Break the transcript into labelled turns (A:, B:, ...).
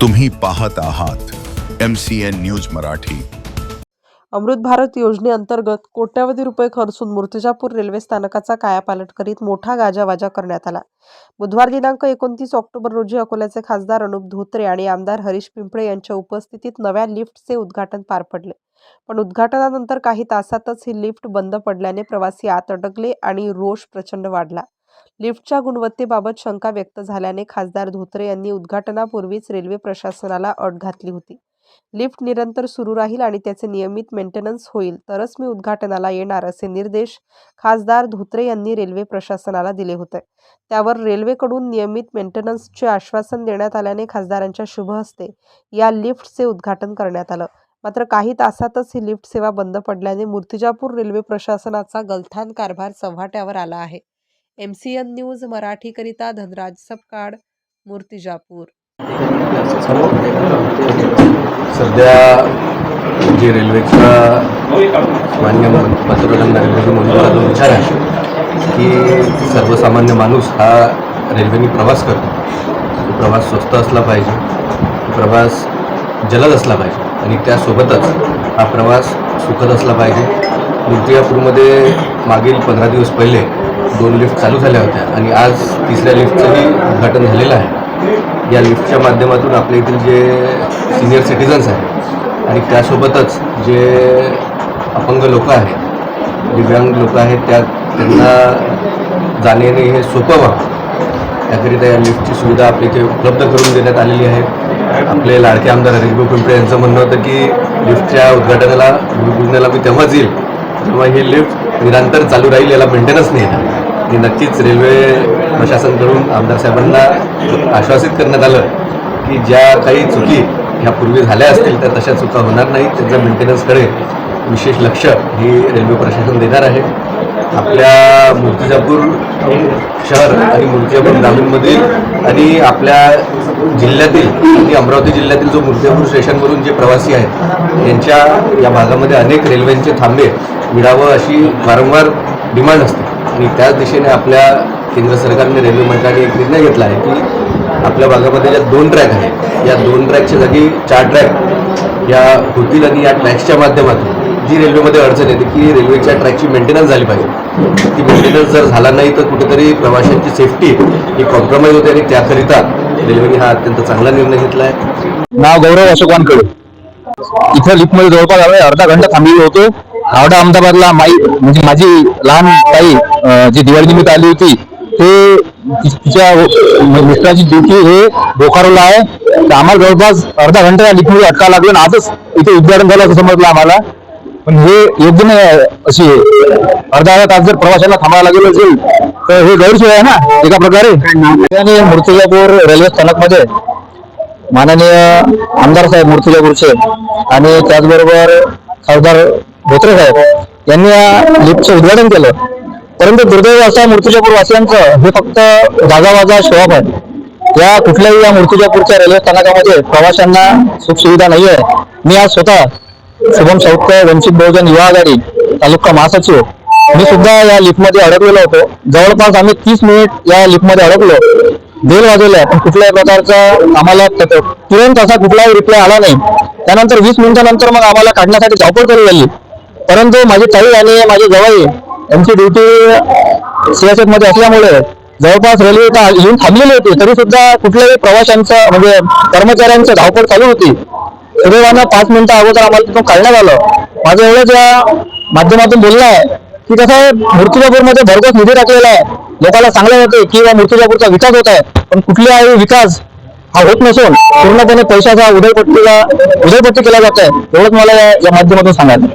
A: तुम्ही पाहत आहात M C N news Marathi.
B: Amrit Bharat योजनेअंतर्गत कोट्यवधी रुपये खर्चून मूर्तिजापूर रेल्वे स्थानकाचा कायापालट करीत मोठा गाजावाजा करण्यात आला. बुधवार दिनांक एकोणतीस ऑक्टोबर रोजी अकोल्याचे खासदार अनुप धोत्रे आणि आमदार हरीश पिंपळे यांच्या उपस्थितीत नव्या लिफ्टचे उद्घाटन पार पडले. पण उद्घाटनानंतर काही तासातच ही लिफ्ट बंद पडल्याने प्रवासी आत अडकले आणि रोष प्रचंड वाढला. लिफ्टच्या गुणवत्तेबाबत शंका व्यक्त झाल्याने खासदार धोत्रे यांनी उद्घाटनापूर्वीच रेल्वे प्रशासनाला अट घातली होती. लिफ्ट निरंतर सुरू राहील आणि त्याचे नियमित मेंटेनन्स होईल तरच मी उद्घाटनाला येणार असे निर्देश खासदार धोत्रे यांनी रेल्वे प्रशासनाला दिले होते. त्यावर रेल्वेकडून नियमित मेंटेनन्सचे आश्वासन देण्यात आल्याने खासदारांच्या शुभ हस्ते या लिफ्टचे उद्घाटन करण्यात आलं. मात्र काही तासातच ही लिफ्ट सेवा बंद पडल्याने मूर्तिजापूर रेल्वे प्रशासनाचा गलथान कारभार चव्हाट्यावर आला आहे. एम सी एन न्यूज मराठीकरिता धनराज सपकाळ मूर्तिजापूर
C: सध्या जे रेल्वेचा मान्य पंतप्रधान नरेंद्र मोदींचा जो विचार आहे की सर्वसामान्य माणूस हा रेल्वेने प्रवास करतो. तो प्रवास स्वस्त असला पाहिजे प्रवास जलद असला पाहिजे आणि त्यासोबतच हा प्रवास सुखद असला पाहिजे. मूर्तिजापूरमध्ये मागील पंधरा दिवस पहिले दोन लिफ्ट चालू झाल्या होत्या आणि आज तिसऱ्या लिफ्टचंही उद्घाटन झालेलं आहे. या लिफ्टच्या माध्यमातून आपल्या इथील जे सिनियर सिटीजन्स आहेत आणि त्यासोबतच जे अपंग लोक आहेत दिव्यांग लोक आहेत त्या त्यांना जाणे येणे हे सोपं व्हावं. त्याकरिता या लिफ्टची सुविधा आपल्या इथे उपलब्ध करून देण्यात आलेली आहे. आपले लाडके आमदार हरिभाऊ पिंपळे यांचं म्हणणं होतं की लिफ्टच्या उद्घाटनाला भूमिपूजनाला मी तेव्हाच येईल जेव्हा हे लिफ्ट निरंतर चालू राहील याला मेंटेनन्स नाही येणार. हे नक्कीच रेल्वे प्रशासनकडून आमदार साहेबांना आश्वासित करण्यात आलं की ज्या काही चुकी ह्यापूर्वी झाल्या असतील त्या तशा चुका होणार नाहीत. त्यांच्या मेंटेनन्सकडे विशेष लक्ष ही रेल्वे प्रशासन देणार आहे. आपल्या मूर्तिजापूर शहर आणि मूर्तिजापूर ग्रामीणमधील आणि आपल्या जिल्ह्यातील आणि अमरावती जिल्ह्यातील जो मूर्तिजापूर स्टेशनवरून जे प्रवासी आहेत यांच्या या भागामध्ये अनेक रेल्वेंचे थांबे मिळावं अशी वारंवार डिमांड असते. आणि त्याच दिशेने आपल्या केंद्र सरकारने रेल्वे मंडळाने एक निर्णय घेतला आहे की आपल्या भागामध्ये ज्या दोन ट्रॅक आहेत या दोन ट्रॅकच्या जागी चार ट्रॅक या होतील आणि या ट्रॅक्सच्या माध्यमातून जी रेल्वेमध्ये अडचण येते की रेल्वेच्या ट्रॅकची मेंटेनन्स झाली पाहिजे. ती मेंटेनन्स जर झाला नाही तर कुठेतरी प्रवाशांची सेफ्टी ही कॉम्प्रोमाइज होते आणि त्याकरिता रेल्वेने हा अत्यंत चांगला निर्णय घेतला आहे
D: नाव गौरव अशोक वानकडे इथं लिफ्टमध्ये जवळपास आम्ही अर्धा घंटा थांबलेलो होतो. हावडा अहमदाबादला माई म्हणजे माझी लहान ताई जी दिवाळी निमित्त आली होती ते तिच्या मिस्टराची ड्युटी हे बोकारोला आहे. तर आम्हाला जवळपास अर्धा घंटा लिफ्टमध्ये अटका लागलो आणि आजच इथे उद्घाटन झालं असं समजलं आम्हाला. पण हे योग्य नाही आहे. अशी अर्धा अर्धा तास जर प्रवाशांना थांबायला लागेल असेल तर हे गैरसोय आहे ना एका प्रकारे. आणि मूर्तिजापूर रेल्वे स्थानकमध्ये माननीय आमदार साहेब मूर्तिजापूरचे आणि त्याचबरोबर खासदार धोत्रे साहेब यांनी या लिफ्टचं उद्घाटन केलं. परंतु दुर्दैव असा मूर्तिजापूर वासियांचं हे फक्त जागावाजा शोअप आहे. या कुठल्याही या मूर्तिजापूरच्या रेल्वे स्थानकामध्ये प्रवाशांना सुखसुविधा नाही आहे मी आज स्वतः शुभम सौख्य वंचित बहुजन युवा आघाडी तालुका महासचिव. मी सुद्धा या लिफ्टमध्ये अडकलेलो होतो. जवळपास आम्ही तीस मिनिट या लिफ्टमध्ये अडकलो. बेल वाजवल्या पण कुठल्याही प्रकारचा आम्हाला तुरंत असा कुठलाही रिप्लाय आला नाही. त्यानंतर वीस मिनिटानंतर मग आम्हाला काढण्यासाठी धावपळ करू लागली. परंतु माझी ताई आणि माझी जवळ यांची ड्युटी सीएसएफमध्ये असल्यामुळे जवळपास रेल्वे येऊन थांबलेली होती. तरी सुद्धा कुठल्याही प्रवाशांचं म्हणजे कर्मचाऱ्यांचं धावपळ चालू होती. सुदैवानं पाच मिनिटं अगोदर आम्हाला तिथून काढण्यात आलं. माझं एवढंच या माध्यमातून बोलणं आहे की कसं आहे मूर्तिजापूरमध्ये भरघोस निधी टाकलेला आहे. लोकांना सांगलं जाते की या मूर्तिजापूरचा विकास होत आहे पण कुठल्याही विकास हा होत नसून पूर्णपणे पैशाचा उदयपट्टीला उदयपट्टी केला जात आहे एवढंच मला या या माध्यमातून सांगायचं